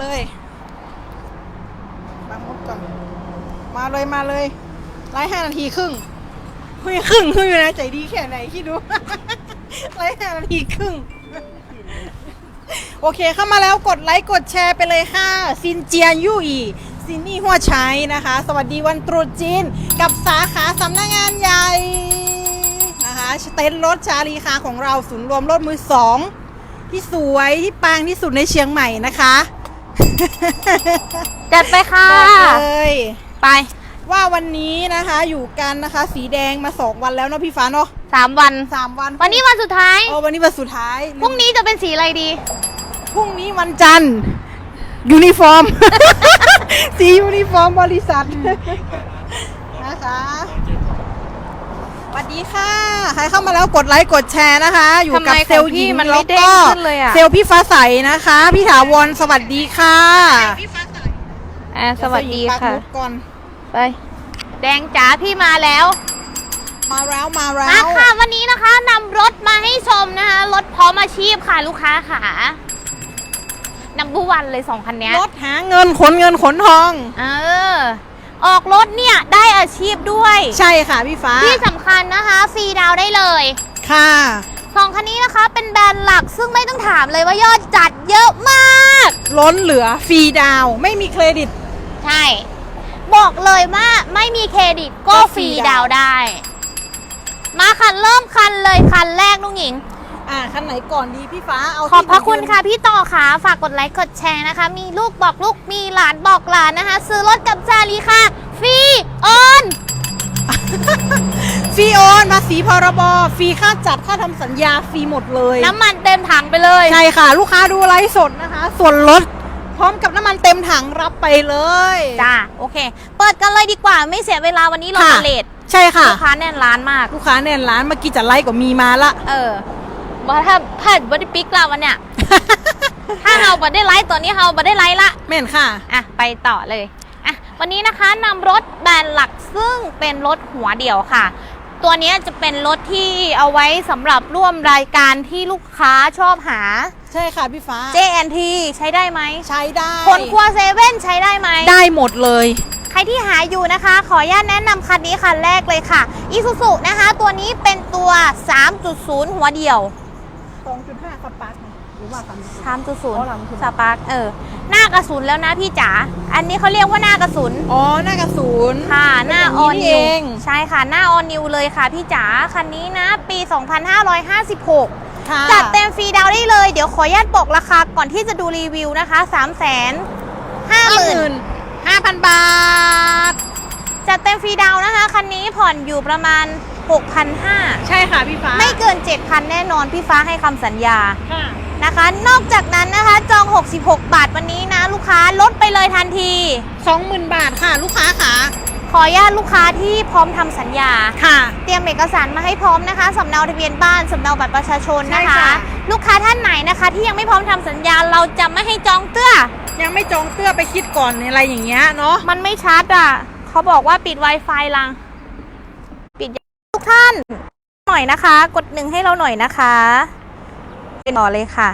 เลย บางมดก่อน มาเลยมาเลยไลฟ์ห้านาทีครึ่งคุยครึ่งคุยอยู่นะใจดีแค่ไหนคิดดูไลฟ์ห้านาทีครึ่ง โอเคเข้ามาแล้วกดไลค์กดแชร์ไปเลยค่ะ ซินเจียนยู่อีซินนี่หัวใช้นะคะ สวัสดีวันตรุษจีน กับสาขาสำนักงานใหญ่นะคะเต็นท์รถชาลีคาของเราศูนย์รวมรถมือสองที่สวยที่ปังที่สุดในเชียงใหม่นะคะ จัดไปค่ะ บอกเลยไปว่าวันนี้นะคะอยู่กันนะคะ สีแดงมาสองวันแล้วเนาะพี่ฟ้าเนาะสามวัน สามวันวันนี้วันสุดท้ายเออวันนี้วันสุดท้ายพรุ่งนี้จะเป็นสีอะไรดี พรุ่งนี้วันจันทร์ยูนิฟอร์ม สียูนิฟอร์มบริษัทนะคะส วัสดีค่ะ ใครเข้ามาแล้วกดไลค์กดแชร์นะคะ อยู่กับทำไมเซลล์หญิงของพี่มันแล้วไม่เด้ก็งขึ้นเลยอะ เซลล์พี่ฟ้าใสนะคะ พี่ถาวรสวัสดีค่ะอ่าสวัสดีเยวเซลล์หญิงปักค่ะหมุดก่อนไป แดงจ๋าพี่มาแล้วมาแล้วมาแล้มาว ค่ะวันนี้นะคะนำรถมาให้ชมนะคะรถพร้อมอาชีพค่ะลูกค้าค่ะนัมเบอร์วันเลยสองคันเนี้ยรถหาเงินขนเงินขนทอง เออ ออกรถเนี่ยได้อาชีพด้วย ใช่ค่ะพี่ฟ้าที่สำคัญนะคะ ฟรีดาวน์ได้เลยค่ะสองคันนี้นะคะเป็นแบรนด์หลักซึ่งไม่ต้องถามเลยว่ายอดจัดเยอะมาก ล้นเหลือฟรีดาวน์ไม่มีเครดิต ใช่ บอกเลยว่าไม่มีเครดิตก็ก็ฟฟรีรีดาดาววน์น์ ได้ มาคันเริ่มคันเลยคันแรกลุงหญิง อ่าคันไหนก่อนดีพี่ฟ้าเอาขอบพระที่คุณค่ะพี่ต่อค่ะฝากกดไลค์กดแชร์นะคะ มีลูกบอกลูกมีหลานบอกหลานนะคะ ซื้อรถกับจารีค่ะฟรีโอนฟรีโอนภาษีพรบฟรีค่าจัดค่าทำสัญญาฟรีหมดเลย น้ำมันเต็มถังไปเลย ใช่ค่ะ ลูกค้าดูไลฟ์สดนะคะ ส่วนลดพร้อมกับน้ำมันเต็มถังรับไปเลยจ้าโอเค เปิดกันเลยดีกว่าไม่เสียเวลาวันนี้เราค่ะมาเลทใช่ค่ะ ลูกค้าแน่นร้านมาก ลูกค้าแน่นร้านเมื่อกี้จะไล่กว่ามีมาละ เออ ว่าถ้าถ้าบัได้ปิกเราวันเนี้ยถ้าเฮาบัได้ไลฟ์ตัวนี้เฮาบัได้ไลฟ์ละ แม่นค่ะ อะ ไปต่อเลยอะวันนี้นะคะนำรถแบรนด์หลักซึ่งเป็นรถหัวเดี่ยวค่ะ ตัวเนี้ยจะเป็นรถที่เอาไว้สำหรับร่วมรายการที่ลูกค้าชอบหา ใช่ค่ะพี่ฟ้า JNT ใช้ได้ไหมใช้ได้คนครัวเซเว่นใช้ได้ไหม ได้หมดเลย ใครที่หาอยู่นะคะ ขออนุญาตแนะนำคันนี้คันแรกเลยค่ะ Isuzu นะคะ ตัวนี้เป็นตัว 3.0 หัวเดี่ยว 2.5สปาร์คหรือว่า3.0อ๋อหลังสุด3.0สปาร์คเออ หน้ากระสุนแล้วนะพี่จ๋า อันนี้เขาเรียกว่าหน้ากระสุน อ๋อหน้ากระสุน ค่ะ หน้าอเป็อนอย่างนิเอวงใช่ค่ะ หน้าออนนิวเลยค่ะพี่จ๋า คันนี้นะ ปี 2556 ค่ะจัดเต็มฟรีดาวน์ได้เลย เดี๋ยวขออนุญาตบอกราคาก่อนที่จะดูรีวิวนะคะ3 5 0 0 0ห้าห0มื่นห้าพันบาท จัดเต็มฟรีดาวน์นะคะ คันนี้ผ่อนอยู่ประมาณ 6,500 ใช่ค่ะพี่ฟ้าไม่เกิน 7,000 แน่นอน พี่ฟ้าให้คำสัญญาค่ะนะคะ นอกจากนั้นนะคะ จอง 66 บาทวันนี้นะ ลูกค้าลดไปเลยทันทีสองหมื่นบาทค่ะ ลูกค้าค่ะขออนุญาตลูกค้าที่พร้อมทำสัญญาค่ะ เตรียมเอกสารมาให้พร้อมนะคะสำเนาทะเบียนบ้านสำเนาบัตรประชาชนนะใช่คะค่ะลูกค้าท่านไหนนะคะ ที่ยังไม่พร้อมทำสัญญาเราจะไม่ให้จองเตื้อ ยังไม่จองเตื้อไปคิดก่อนอะไรอย่างเงี้ยเนาะมันไม่ชัดอะเขาบอกว่าปิด Wi-Fi ลังปิด ท่าน หน่อยนะคะ กดหนึ่งให้เราหน่อยนะคะเป็นต่อเลยค่ะ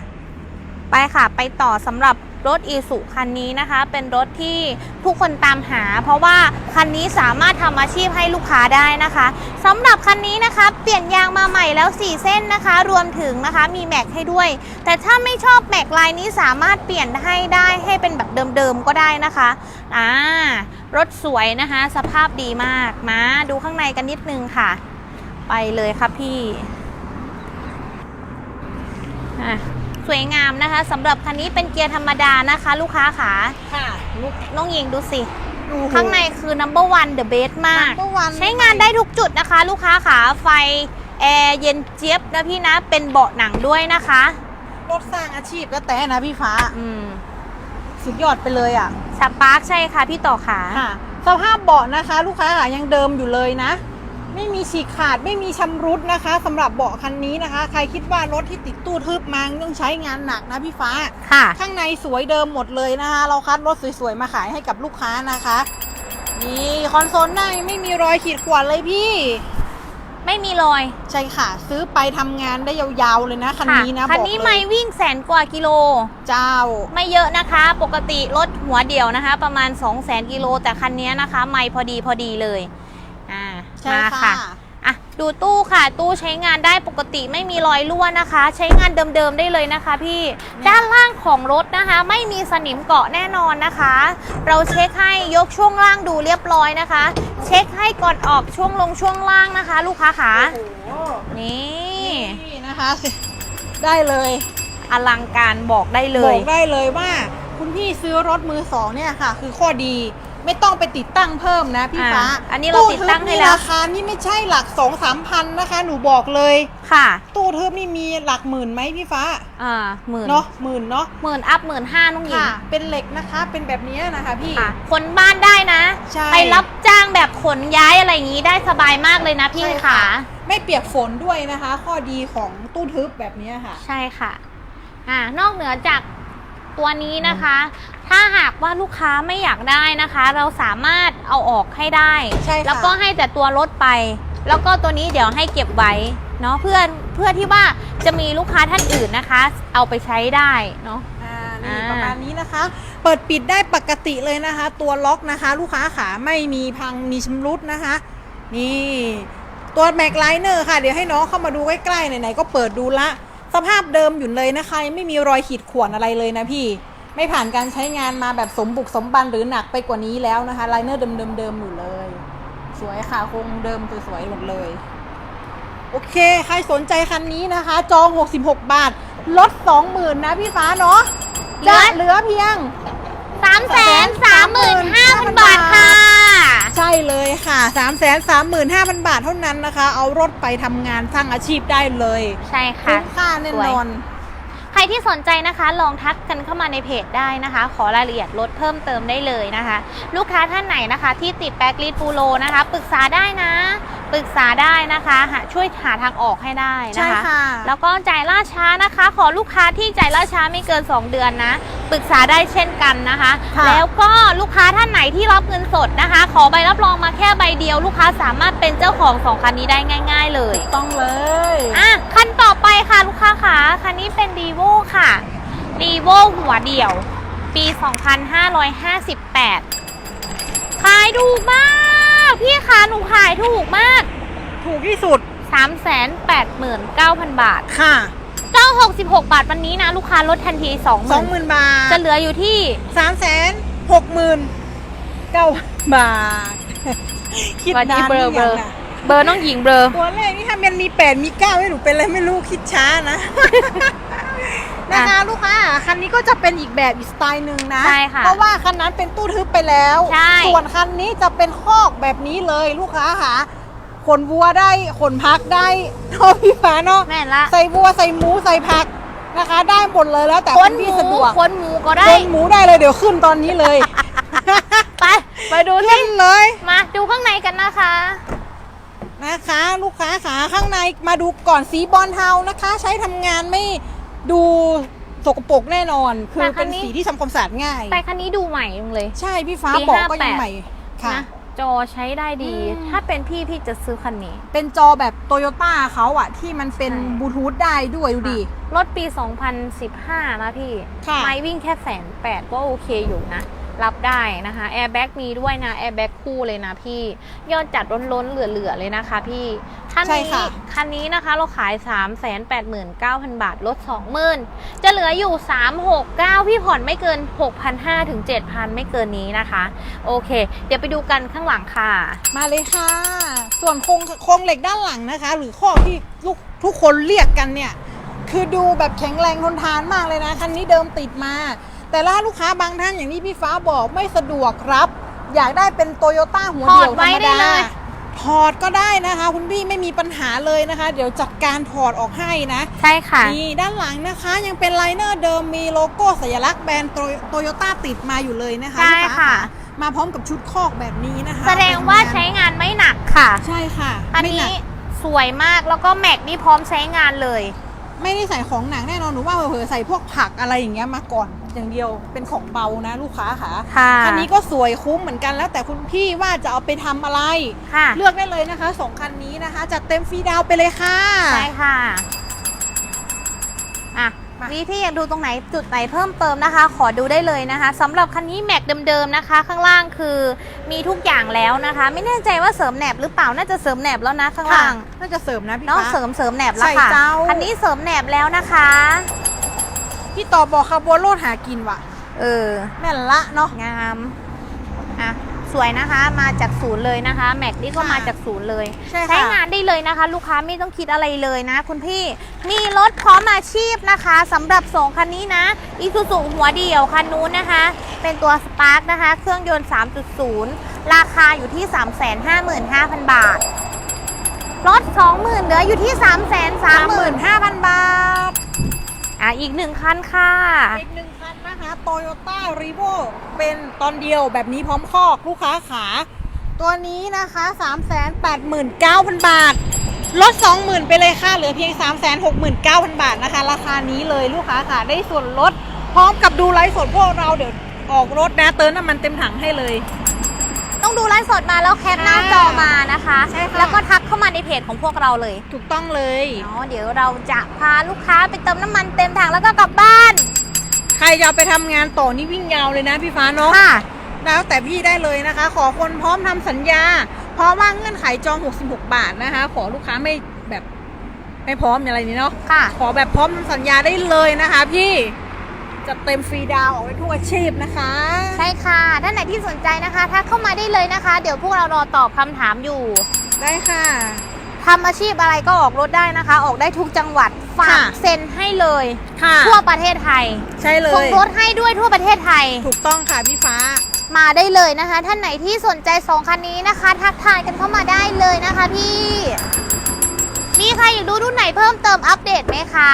ไปค่ะ ไปต่อสำหรับรถอีสุคันนี้นะคะ เป็นรถที่ผู้คนตามหา เพราะว่าคันนี้สามารถทำอาชีพให้ลูกค้าได้นะคะสำหรับคันนี้นะคะ เปลี่ยนยางมาใหม่แล้ว 4 เส้นนะคะ รวมถึงนะคะมีแม็กให้ด้วย แต่ถ้าไม่ชอบแม็กลายนี้สามารถเปลี่ยนให้ได้ให้เป็นแบบเดิมๆก็ได้นะคะอ่ารถสวยนะคะ สภาพดีมากมาดูข้างในกันนิดนึงค่ะ ไปเลยครับพี่อะสวยงามนะคะสำหรับคันนี้เป็นเกียร์ธรรมดานะคะ ลูกค้าขาค่ะลูกน้องหญิงดูสิดูข้างในคือ number one the best มาก Number one ใช้งานได้ทุกจุดนะคะ ลูกค้าขาไฟแอร์เย็นเจี๊ยบนะพี่นะ เป็นเบาะหนังด้วยนะคะ รถสร้างอาชีพก็แต่นะพี่ฟ้า อืมสุดยอดไปเลยอะสปาร์คใช่ค่ะพี่ต่อขาค่ะ สภาพเบาะนะคะ ลูกค้าค่ะยังเดิมอยู่เลยนะ ไม่มีฉีกขาดไม่มีชำรุดนะคะสำหรับเบาะคันนี้นะคะ ใครคิดว่ารถที่ติดตู้ทึบมาต้องใช้งานหนักนะพี่ฟ้าค่ะ ข้างในสวยเดิมหมดเลยนะคะ เราคัดรถสวยๆมาขายให้กับลูกค้านะคะ นี่คอนโซลหน้ายังไม่มีรอยขีดข่วนเลยพี่ ไม่มีรอย ใช่ค่ะ ซื้อไปทำงานได้ยาวๆเลยนะคันนี้นะคันบอกนี้เลไม่ยวิ่งแสนกว่ากิโล เจ้า ไม่เยอะนะคะ ปกติรถหัวเดียวนะคะ ประมาณ 2 0 0แสนกิโลแต่คันนี้นะคะ ไม่พอดีพอดีเลยอ่า ใช่มาค่ะอะ ดูตู้ค่ะ ตู้ใช้งานได้ปกติไม่มีรอยรั่วนะคะ ใช้งานเดิมๆได้เลยนะคะ พี่ ด้านล่างของรถนะคะ ไม่มีสนิมเกาะแน่นอนนะคะ เราเช็คให้ยกช่วงล่างดูเรียบร้อยนะคะ เช็คให้ก่อนออกช่วงลงช่วงล่างนะคะ ลูกค้าขาโอ้โหนี่ นี่นะคะ ได้เลยอลังการบอกได้เลบอย กได้เลยว่า คุณพี่ซื้อรถมือสองเนี่ยค่ะ คือข้อดี ไม่ต้องไปติดตั้งเพิ่มนะพี่ฟ้าอะอันนี้เราติดตั้งให้แล้ว ตู้ทึบนี่ราคานี่ไม่ใช่หลักสองสามพันนะคะ หนูบอกเลย ค่ะตู้ทึบนี่มีหลักหมื่นไหมพี่ฟ้าอ่าหมื่นเนาะหมื่นเนาะหมื่นอัพหมื่นห้าน้องหญิงค่ะ เป็นเหล็กนะคะ เป็นแบบนี้นะคะพี่ ค่ะขนบ้านได้นะ ใช่ ไปรับจ้างแบบขนย้ายอะไรอย่างนี้ได้สบายมากเลยนะพี่ใช่ค่ะ ไม่เปียกฝนด้วยนะคะ ข้อดีของตู้ทึบแบบนี้ค่ะ ใช่ค่ะอ่านอกเหนือจาก ตัวนี้นะคะ ถ้าหากว่าลูกค้าไม่อยากได้นะคะ เราสามารถเอาออกให้ได้ ใช่ค่ะ แล้วก็ให้แต่ตัวรถไป แล้วก็ตัวนี้เดี๋ยวให้เก็บไว้เนาะเพื่อเพื่อที่ว่าจะมีลูกค้าท่านอื่นนะคะ เอาไปใช้ได้เนาะ อ่านี่อ่า ประมาณนี้นะคะ เปิดปิดได้ปกติเลยนะคะ ตัวล็อกนะคะ ลูกค้าขาไม่มีพังมีชำรุดนะคะ นี่ ตัวแม็กไลเนอร์ค่ะ เดี๋ยวให้น้องเข้ามาดูใกล้ๆไหนๆก็เปิดดูละ สภาพเดิมอยู่เลยนะคะยังไม่มีรอยขีดข่วนอะไรเลยนะพี่ ไม่ผ่านการใช้งานมาแบบสมบุกสมบันหรือหนักไปกว่านี้แล้วนะคะไลเนอร์เดิมๆอยู่เลย สวยค่ะคงเดิมสวยๆหมดเลย โอเค ใครสนใจคันนี้นะคะ จอง 66 บาท ลด 20,000นะพี่ฟ้าเนาะเหลืจะอเหลือเพียงสามแสนสามหมื่นห้าพันบาทค่ะ ใช่เลยค่ะ 3 3 5 0 0 0 บาทเท่านั้นนะคะ เอารถไปทำงานสร้างอาชีพได้เลยใช่ค่ะคุ้มค่าแน่นอน ใครที่สนใจนะคะลองทักกันเข้ามาในเพจได้นะคะ ขอรายละเอียดลดเพิ่มเติมได้เลยนะคะ ลูกค้าท่านไหนนะคะ ที่ติดแบ็กลิสปูโรนะคะปรึกษาได้นะ ปรึกษาได้นะคะหาช่วยหาทางออกให้ได้ใช่นะคะค่ะ แล้วก็จ่ายล่าช้านะคะ ขอลูกค้าที่จ่ายล่าช้าไม่เกิน 2 เดือนนะปรึกษาได้เช่นกันนะคะ ค่ะแล้วก็ลูกค้าท่านไหนที่รับเงินสดนะคะ ขอใบรับรองมาแค่ใบเดียว ลูกค้าสามารถเป็นเจ้าของสองคันนี้ได้ง่าย ๆ เลยต้องเลย อะคันต่อไปค่ะลูกค้าค่ะคันนี้เป็นดีโวค่ะดีโวหัวเดี่ยว ปี 2558 ขายถูกมาก พี่คะหนูขายถูกมาก ถูกที่สุด 389,000 บาท ค่ะเจ้า66 บาทวันนี้นะ ลูกค้าลดทันที20,000 20,000 บาทจะเหลืออยู่ที่3 6 6 9บาท คิดวันนี้นานเบลอหรือเบลยัองอะเบอร์น้องหญิงเบลอตัวเลขนี่ถ้ามันมีแปดมีเก้าให้หนูเป็นอะไรไม่รู้คิดช้านะ นะคะลูกค้าคันนี้ก็จะเป็นอีกแบบอีกสไตล์หนึ่งนะ ใช่ค่ะเพราะว่าคันนั้นเป็นตู้ทึบไปแล้ว ใช่ ส่วนคันนี้จะเป็นคอกแบบนี้เลยลูกค้าค่ะขนวัวได้ขนพักได้เนาะพี่ฟ้าเนาะแม่นละใส่วัวใส่หมูใส่ผักนะคะ ได้หมดเลยแล้วแต่คคุนณหพี่มูสะดวกคนหมูก็ได้คนหมูได้เลยเดี๋ยวขึ้นตอนนี้เลยไป ไปดูสิ ขึ้นเลย มาดูข้างในกันนะคะ นะคะลูกค้าขาข้างในมาดูก่อนสีบอลเทานะคะ ใช้ทำงานไม่ ดูสกปรกแน่นอน คือแต่คัเป็นนนี้ สีที่ทำความสะอาดง่าย แต่คันนี้ดูใหม่จังเลย ใช่พี่ฟ้าปีบอกก็ยัง58 ใหม่ค่ะ นะจอใช้ได้ดี อืม ถ้าเป็นพี่พี่จะซื้อคันนี้ เป็นจอแบบโตโยต้าเขาอะที่มันเป็นใช่ บลูทูธได้ด้วยดูดิรถปี 2015 นะพี่ ค่ะ ไม่วิ่งแค่แสนแปดก็โอเคอยู่นะ รับได้นะคะแอร์แบ็กมีด้วยนะแอร์แบ็กคู่เลยนะพี่ ยอดจัดล้นๆ เหลือๆ เลยนะคะพี่คันใช่นี้ค่ะคันนี้นะคะเราขาย 3 8 9 0 0 0 บาทลด 20,000 จะเหลืออยู่ 369 พี่ผ่อนไม่เกิน 6,500ถึง7,000 ไม่เกินนี้นะคะ โอเค เดี๋ยวไปดูกันข้างหลังค่ะ มาเลยค่ะ ส่วนโครงโครงเหล็กด้านหลังนะคะ หรือข้อที่ลูกทุกคนเรียกกันเนี่ย คือดูแบบแข็งแรงทนทานมากเลยนะ คันนี้เดิมติดมา แต่ละลูกค้าบางท่านอย่างที่พี่ฟ้าบอกไม่สะดวกครับ อยากได้เป็นโตโยต้าหัวเดี่ยวถอดธไว้รรมได้ดาเลยถอดก็ได้นะคะ คุณพี่ไม่มีปัญหาเลยนะคะ เดี๋ยวจัดการถอดออกให้นะ ใช่ค่ะนี่ด้านหลังนะคะยังเป็นไลเนอร์เดิมมีโลโก้สัญลักษณ์แบรนด์โตโยต้าติดมาอยู่เลยนะคะใช่ลูกาค่ะ มาพร้อมกับชุดคอกแบบนี้นะคะ แสดงว่าใช้งานไม่หนักค่ะ ใช่ค่ะ อันไม่หนี้กสวยมากแล้วก็แม็กนี่พร้อมใช้งานเลย ไม่ได้ใส่ของหนักแน่นอนหนูว่าเผลอๆใส่พวกผักอะไรอย่างเงี้ยมาก่อน อย่างเดียวเป็นของเบานะ ลูกค้าค่ะค่ะคันนี้ก็สวยคุ้มเหมือนกันแล้วแต่คุณพี่ว่าจะเอาไปทำอะไรค่ะเลือกได้เลยนะคะสองคันนี้นะคะจัดเต็มฟรีดาวน์ไปเลยค่ะใช่ค่ะอะมานี่พี่อยากดูตรงไหนจุดไหนเพิ่มเติมนะคะ ขอดูได้เลยนะคะสำหรับคันนี้แม็กเดิมๆนะคะ ข้างล่างคือมีทุกอย่างแล้วนะคะ ไม่แน่ใจว่าเสริมแหนบหรือเปล่าน่าจะเสริมแหนบแล้วนะข้างค่ะล่างน่าจะเสริมนะพี่เนาะฟ้าเสริมเสริมแหนบแล้วค่ะใช่เจ้าคันนี้เสริมแหนบแล้วนะคะ พี่ต่อบอกคาร์บัวโลดหากินว่ะ เออ แม่นละเนาะ งาม อะ สวยนะคะ มาจากศูนย์เลยนะคะ แม็กนี่ก็ค่ะมาจากศูนย์เลย ใช่ค่ะ ใช้งานได้เลยนะคะ ลูกค้าไม่ต้องคิดอะไรเลยนะ คุณพี่ มีรถพร้อมอาชีพนะคะสำหรับสองคันนี้นะอีซูซูหัวเดียวคันนู้นนะคะ เป็นตัวสปาร์ k นะคะ เครื่องยนต์ 3.0 ราคาอยู่ที่ 355,000 บาท รถ 20,000เหลืออยู่ที่ 3 3 5 0 0 0 35,000บาท อะอีกหนึ่งคันค่ะ อีกหนึ่งคันนะคะ Toyota r e v o เป็นตอนเดียวแบบนี้พร้อมคอกลูกค้าขา ตัวนี้นะคะ 389,000 บาท ลด 20,000 ไปเลยค่ะ เหลือเพียง 369,000 บาทนะคะ ราคานี้เลยลูกค้าค่ะได้ส่วนลด พร้อมกับดูไลฟ์สดพวกเราเดี๋ยวออกรถนะเติมน้ำมันเต็มถังให้เลย ต้องดูไลฟ์สดมาแล้วแคปหน้าจอมานะคะ ใช่ค่ะ แล้วก็ทักเข้ามาในเพจของพวกเราเลยถูกต้องเลย เนาะเดี๋ยวเราจะพาลูกค้าไปเติมน้ำมันเต็มถังแล้วก็กลับบ้านใครจะเอาไปทำงานต่อนี่วิ่งยาวเลยนะพี่ฟ้าเนาะ ค่ะ แล้วแต่พี่ได้เลยนะคะ ขอคนพร้อมทำสัญญา เพราะว่าเงื่อนไขจอง 66 บาทนะคะ ขอลูกค้าไม่แบบไม่พร้อมอะไรนี้เนาะ ค่ะ ขอแบบพร้อมทำสัญญาได้เลยนะคะพี่ จะเต็มฟรีดาวน์ออกไปทุกอาชีพนะคะ ใช่ค่ะ ท่านไหนที่สนใจนะคะทักเข้ามาได้เลยนะคะ เดี๋ยวพวกเรารอตอบคำถามอยู่ ได้ค่ะ ทำอาชีพอะไรก็ออกรถได้นะคะ ออกได้ทุกจังหวัด ฝากค่ะเซ็นให้เลย ค่ะทั่วประเทศไทยใช่เลส่งย รถให้ด้วยทั่วประเทศไทย ถูกต้องค่ะพี่ฟ้า มาได้เลยนะคะ ท่านไหนที่สนใจสองคันนี้นะคะ ทักทายกันเข้ามาได้เลยนะคะพี่ มีใครอยากดูรุ่นไหนเพิ่มเติมอัปเดตไหมคะ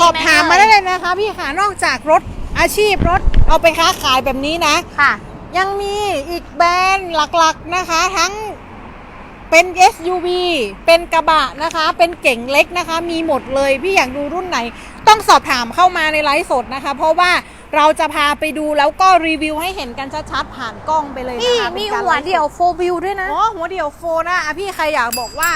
สอบไหถามมาได้เลยนะคะพี่ค่ะนอกจากรถอาชีพรถเอาไปค้าขายแบบนี้นะ ค่ะ ยังมีอีกแบรนด์หลักๆนะคะ ทั้งเป็น SUV เป็นกระบะนะคะ เป็นเก่งเล็กนะคะ มีหมดเลยพี่อยากดูรุ่นไหน ต้องสอบถามเข้ามาในไลฟ์สดนะคะ เพราะว่าเราจะพาไปดูแล้วก็รีวิวให้เห็นกันชัดๆผ่านกล้องไปเลยนี่นะคะมีป็นการหัวไลฟ์สเดี่ยวโฟวิวด้วยนะ อ๋อหัวเดียวโฟนะอะพี่ใครอยากบอกว่า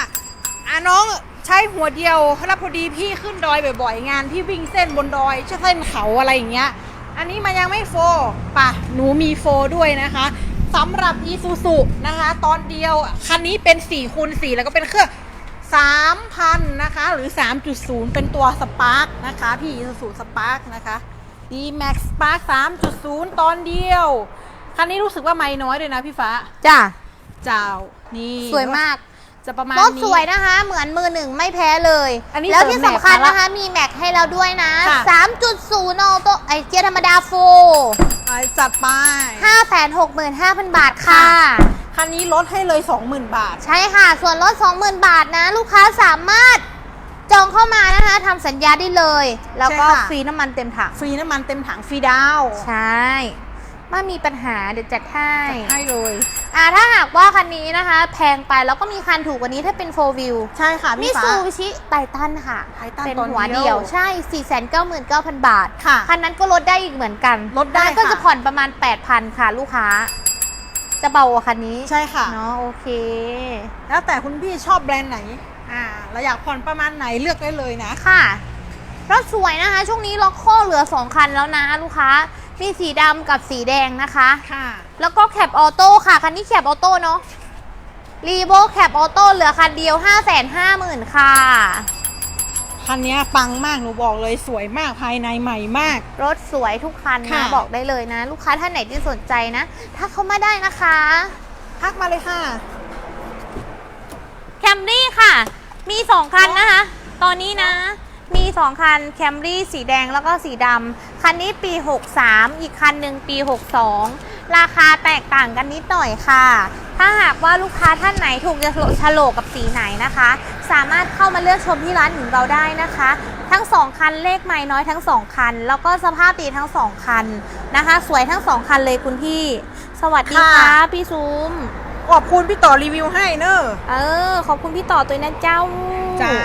อะน้องใช้หัวเดียวแล้วพอดีพี่ขึ้นดอยบ่อยๆ งานพี่วิ่งเส้นบนดอยเส้นเขาอะไรอย่างเงี้ย อันนี้มันยังไม่โฟป่ะ หนูมีโฟด้วยนะคะสำหรับ i s u z u นะคะ ตอนเดียวคันนี้เป็น4คูณ4แล้วก็เป็นเครื่อง3,000 นะคะ หรือ 3.0 เป็นตัว Spark นะคะ พี่ i s u z u Spark นะคะ D Max Spark 3.0 ตอนเดียว คันนี้รู้สึกว่าไม่น้อยเลยนะพี่ฟ้า จ้ะเจ้า นี่ สวยมาก จะประมาณรถนี้สวยนะคะ เหมือนมือหนึ่งไม่แพ้เลย อันนี้แล้วที่เสริมสำคัญแม็กซ์นะคะ มีแม็กให้เราด้วยนะ ค่ะ 3.0ออโต้ไอเกียร์ธรรมดาโฟอะจัดไป 565,000 บาทค่ะ ค่ะ คันนี้ลดให้เลย 20,000 บาท ใช่ค่ะ ส่วนลด 20,000 บาทนะ ลูกค้าสามารถจองเข้ามานะคะทำสัญญาได้เลย แล้วก็ใช่ค่ะ ฟรีน้ำมันเต็มถัง ฟรีน้ำมันเต็มถังฟรีดาวใช่ ไม่มีปัญหาเดี๋ยวจัดให้จัดให้เลยอ่าถ้าหากว่าคันนี้นะคะ แพงไปแล้วก็มีคันถูกกว่านี้ถ้าเป็น 4 view ใช่ค่ะมิพี่ฟ้า ซูบิชิไททันค่ะ Titan เป็นตอนหัวเดีเดียยววใช่ 499,000 บาท ค่ะคันนั้นก็ลดได้อีกเหมือนกันลดได้คันนั้นก็ค่ะ จะผ่อนประมาณ 8,000 ค่ะ ลูกค้า จะเบากว่าคันนี้ใช่ค่ะ เนาะโอเค แล้วแต่คุณพี่ชอบแบรนด์ไหน อ่าเราอยากผ่อนประมาณไหนเลือกได้เลยนะ ค่ะรถสวยนะคะ ช่วงนี้ล็อกโคเหลือ 2 คันแล้วนะ ลูกค้า มีสีดำกับสีแดงนะคะ ค่ะ แล้วก็แคปออโต้ค่ะ คันนี้แคปออโต้เนาะรีโบแคปออโต้เหลือคันเดียว 550,000 ค่ะ คันนี้ปังมาก หนูบอกเลยสวยมากภายในใหม่มาก รถสวยทุกคันค่ะนะบอกได้เลยนะ ลูกค้าท่านไหนที่สนใจนะถ้าเขามาได้นะคะ ทักมาเลยค่ะ แคมรี่ค่ะ มี 2 คันนะคะ ตอนนี้นะ มี 2 คันแคมรี่สีแดงแล้วก็สีดำคันนี้ปี 63 อีกคันหนึ่งปี 62 ราคาแตกต่างกันนิดหน่อยค่ะ ถ้าหากว่าลูกค้าท่านไหนถูกจะฉลกกับสีไหนนะคะ สามารถเข้ามาเลือกชมที่ร้านของเราได้นะคะ ทั้ง 2 คันเลขไม้น้อยทั้ง 2 คัน แล้วก็สภาพดีทั้ง 2 คันนะคะ สวยทั้ง 2 คันเลยคุณพี่ สวัสดีค่ะค่ะพี่ซูมขอบคุณพี่ต่อรีวิวให้เนอะเออ ขอบคุณพี่ต่อตัวนะเจ้า เจ้า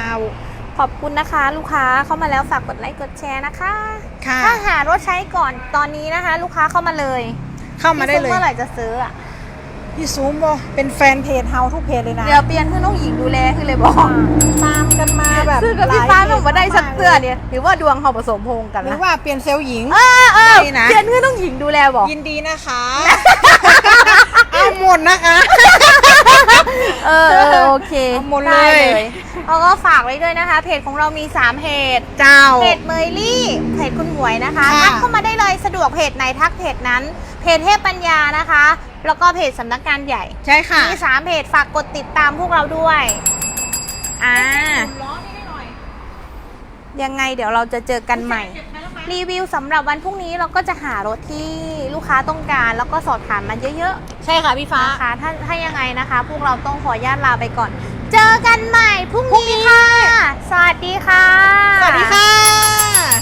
ขอบคุณนะคะ ลูกค้าเข้ามาแล้วฝากกดไลค์กดแชร์นะคะ ค่ะ ถ้าหารถใช้ก่อนตอนนี้นะคะ ลูกค้าเข้ามาเลยเข้ามาได้เลยพี่ซุปเมื่อไหร่จะซื้ออะพี่ซูมบอเป็นแฟนเพจเฮาทุกเพจเลยนะ เดี๋ยวเปลี่ยนคือน้องหญิงดูแลคือเลยบอกตามกันมาแบบซื้อกับพี่หลยฟ้าพจแบบว่าได้สักเตือมากเนี่ยหรือว่าดวงเขาผสมพงกันหรือนะว่าเปลี่ยนเซลล์หญิง เออเออได้นะ เปลี่ยนคือน้องหญิงดูแลบอก ยินดีนะคะ เอาหมดนะคะ เออเออโอเคเอาหมดเลย ได้เขาก็ฝากไว้ด้วยนะคะ เพจของเรามี 3เพจ เจ้า เพจเมยลี่เพจคุณหมวยนะคะค่ะทักเข้ามาได้เลยสะดวกเพจไหนทักเพจนั้น เพจเทพปัญญานะคะ แล้วก็เพจสำนักงานใหญ่ ใช่ค่ะ มี3เพจฝากกดติดตามพวกเราด้วยอ่ายังไงเดี๋ยวเราจะเจอกันใหม่ รีวิวสำหรับวันพรุ่งนี้เราก็จะหารถที่ลูกค้าต้องการ แล้วก็สอบถามมาเยอะใช่ค่ะพี่ๆฟ้า นะคะถ้าถ้ายังไงนะคะ พวกเราต้องขออนุญาตลาไปก่อน เจอกันใหม่พรุ่งนี้ค่ะ สวัสดีค่ะ สวัสดีค่ะ